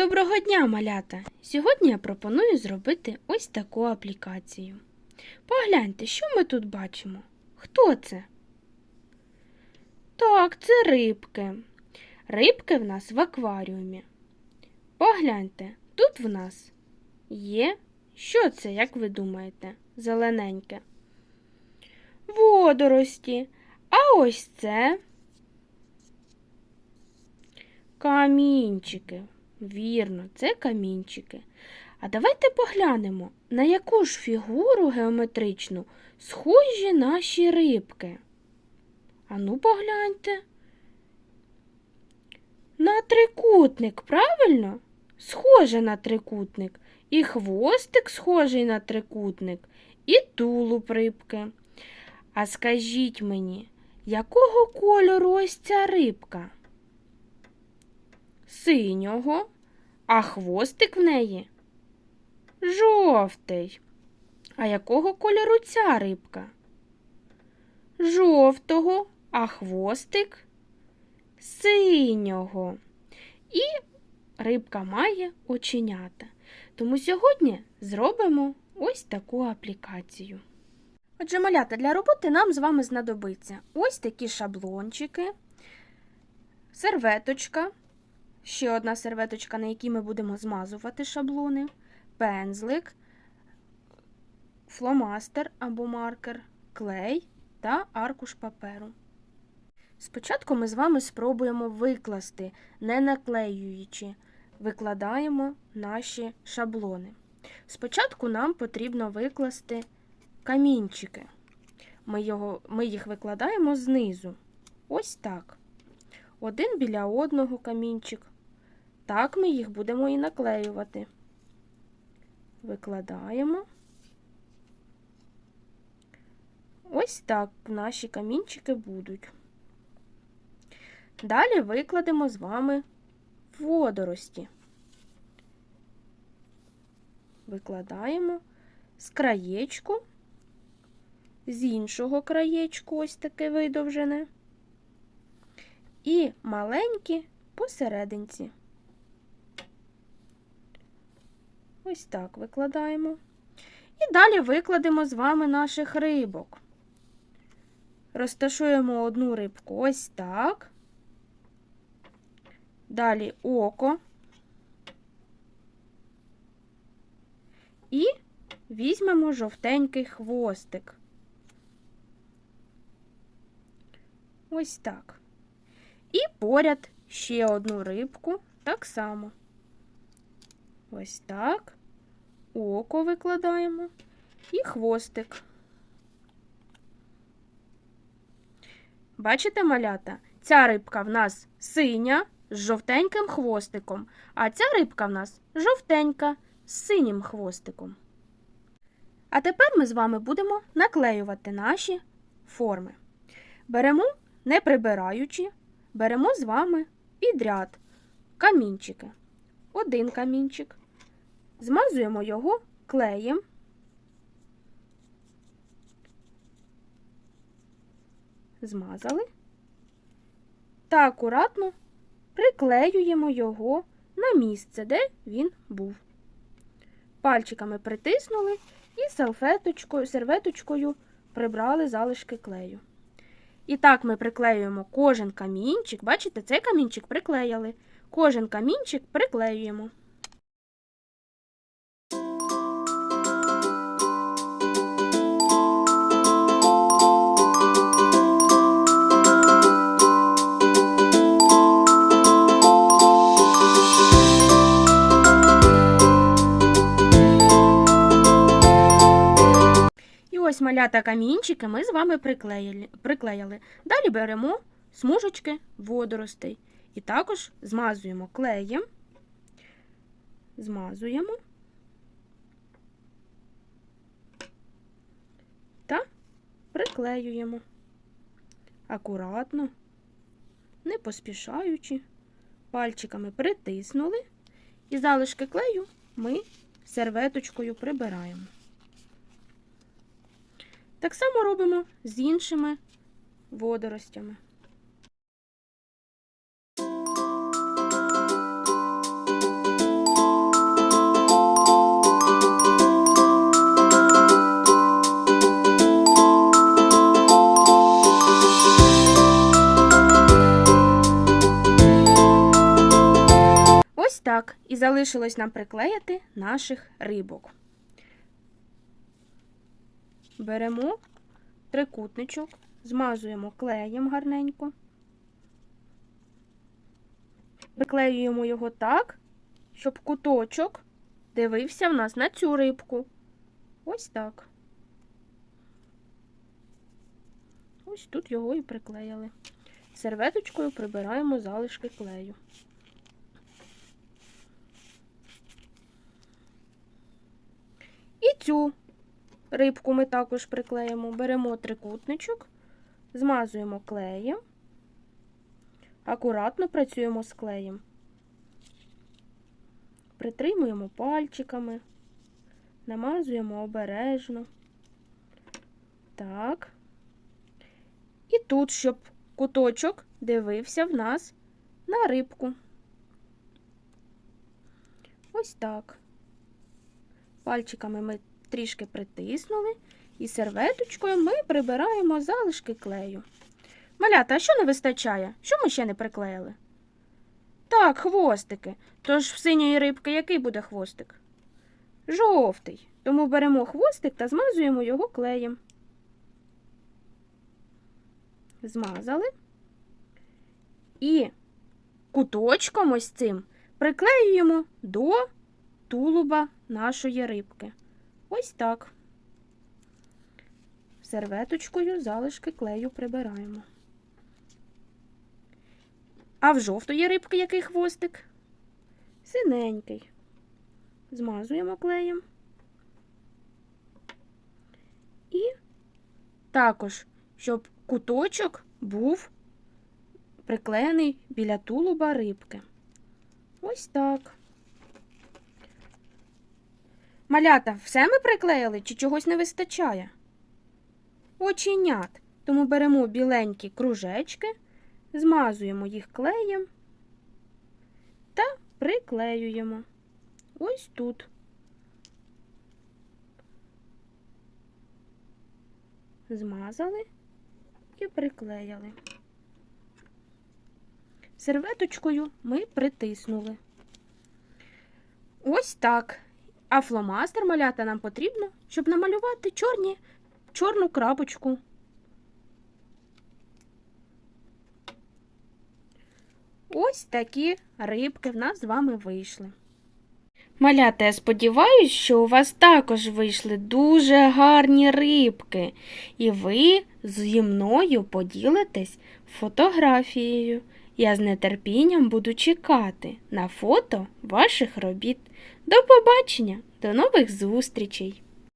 Доброго дня, малята! Сьогодні я пропоную зробити ось таку аплікацію. Погляньте, що ми тут бачимо? Хто це? Так, це рибки. Рибки в нас в акваріумі. Погляньте, тут в нас є. Що це, як ви думаєте, зелененьке? Водорості. А ось це камінчики. Вірно, це камінчики. А давайте поглянемо, на яку ж фігуру геометричну схожі наші рибки. Ану, погляньте. На трикутник, правильно? Схоже на трикутник. І хвостик схожий на трикутник, і тулуб рибки. А скажіть мені, якого кольору ось ця рибка? Синього, а хвостик в неї жовтий. А якого кольору ця рибка? Жовтого, а хвостик синього. І рибка має оченята. Тому сьогодні зробимо ось таку аплікацію. Отже, малята, для роботи нам з вами знадобиться ось такі шаблончики, серветочка, ще одна серветочка, на якій ми будемо змазувати шаблони, пензлик, фломастер або маркер, клей та аркуш паперу. Спочатку ми з вами спробуємо викласти, не наклеюючи, викладаємо наші шаблони. Спочатку нам потрібно викласти камінчики. Ми, його, ми їх викладаємо знизу. Ось так. Один біля одного камінчик. Так ми їх будемо і наклеювати. Викладаємо. Ось так наші камінчики будуть. Далі викладемо з вами водорості. Викладаємо з краєчку, з іншого краєчку, ось таке видовжене, і маленькі посерединці. Ось так викладаємо. І далі викладемо з вами наших рибок. Розташуємо одну рибку ось так. Далі око. І візьмемо жовтенький хвостик. Ось так. І поряд ще одну рибку так само. Ось так. Око викладаємо і хвостик. Бачите, малята? Ця рибка в нас синя з жовтеньким хвостиком, а ця рибка в нас жовтенька з синім хвостиком. А тепер ми з вами будемо наклеювати наші форми. Беремо, не прибираючи, беремо з вами підряд камінчики. Один камінчик. Змазуємо його клеєм. Змазали та акуратно приклеюємо його на місце, де він був. Пальчиками притиснули і салфеточкою, серветочкою прибрали залишки клею. І так ми приклеюємо кожен камінчик. Бачите, цей камінчик приклеяли. Кожен камінчик приклеюємо. Малята камінчики ми з вами приклеїли. приклеїли. Далі беремо смужечки водоростей. І також змазуємо клеєм, змазуємо та приклеюємо. Акуратно, не поспішаючи, пальчиками притиснули і залишки клею ми серветочкою прибираємо. Так само робимо з іншими водоростями. Ось так і залишилось нам приклеїти наших рибок. Беремо трикутничок, змазуємо клеєм гарненько. Приклеюємо його так, щоб куточок дивився в нас на цю рибку. Ось так. Ось тут його і приклеїли. Серветочкою прибираємо залишки клею. І цю рибку ми також приклеїмо. Беремо трикутничок, змазуємо клеєм, акуратно працюємо з клеєм. Притримуємо пальчиками, намазуємо обережно. Так. І тут, щоб куточок дивився в нас на рибку. Ось так. Пальчиками ми трішки притиснули, і серветочкою ми прибираємо залишки клею. Малята, а що не вистачає? Що ми ще не приклеїли? Так, хвостики. Тож в синьої рибки який буде хвостик? Жовтий. Тому беремо хвостик та змазуємо його клеєм. Змазали. І куточком ось цим приклеюємо до тулуба нашої рибки. Ось так. Серветочкою залишки клею прибираємо. А в жовтої рибки який хвостик? Синенький. Змазуємо клеєм. І також, щоб куточок був приклеєний біля тулуба рибки. Ось так. Малята, все ми приклеїли чи чогось не вистачає? Оченят. Тому беремо біленькі кружечки, змазуємо їх клеєм та приклеюємо. Ось тут. Змазали і приклеїли. Серветочкою ми притиснули. Ось так. А фломастер малята нам потрібно, щоб намалювати чорні, чорну крапочку. Ось такі рибки в нас з вами вийшли. Малята, я сподіваюся, що у вас також вийшли дуже гарні рибки, і ви зі мною поділитесь фотографією. Я з нетерпінням буду чекати на фото ваших робіт. До побачення, до нових зустрічей!